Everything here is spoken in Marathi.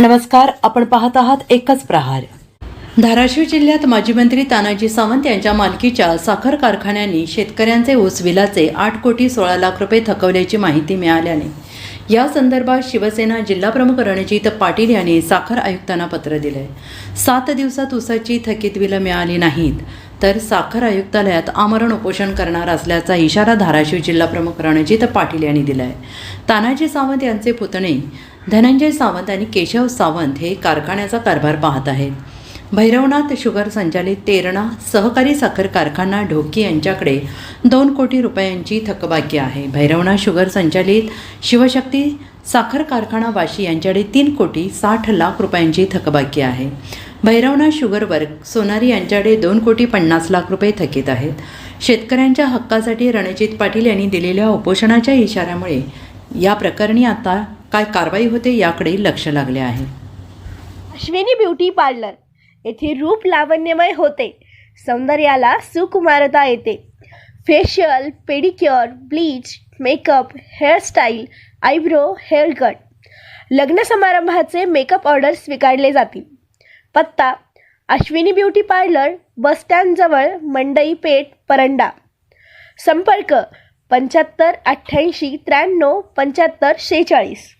नमस्कार आपण पाहत आहात एकच प्रहार. धाराशिव जिल्ह्यात माजी मंत्री तानाजी सावंत यांच्या मालकीच्या साखर कारखान्यांनी शेतकऱ्यांचे ऊस बिलाचे आठ कोटी सोळा लाख रुपये थकवल्याची माहिती मिळाल्याने या संदर्भात शिवसेना जिल्हाप्रमुख रणजित पाटील यांनी साखर आयुक्तांना पत्र दिले सात दिवसात ऊसाची थकीत बिलं मिळाली नाहीत. तर साखर आयुक्तालयात आमरण उपोषण करणार असल्याचा इशारा धाराशिव जिल्हाप्रमुख रणजित पाटील यांनी दिलाय. तानाजी सावंत यांचे पुतणे धनंजय सावंत आणि केशव सावंत हे कारखान्याचा कारभार पाहत आहेत. भैरवनाथ शुगर संचालित तेरणा सहकारी साखर कारखाना ढोकी यांच्याकडे दोन कोटी रुपयांची थकबाकी आहे. भैरवनाथ शुगर संचालित शिवशक्ती साखर कारखाना वाशी यांच्याकडे तीन कोटी साठ लाख रुपयांची थकबाकी आहे. भैरवनाथ शुगर वर्क सोनारी यांच्याकडे दोन कोटी पन्नास लाख रुपये थकीत आहेत. शेतकऱ्यांच्या हक्कासाठी रणजित पाटील यांनी दिलेल्या उपोषणाच्या इशाऱ्यामुळे या प्रकरणी आता काय कारवाई होते याकडे लक्ष लागले आहे. अश्विनी ब्युटी पार्लर येथे रूप लावण्यमय होते. सौंदर्याला सुकुमारता येते. Facial pedicure bleach makeup hairstyle eyebrow hair cut. लग्न समारंभाचे मेकअप ऑर्डर स्वीकारले जातील. पत्ता अश्विनी ब्युटी पार्लर बसस्टँडजवळ मंडई पेठ परंडा. संपर्क पंच्याहत्तर अठ्ठ्याऐंशी त्र्याण्णव पंच्याहत्तर शेहेचाळीस.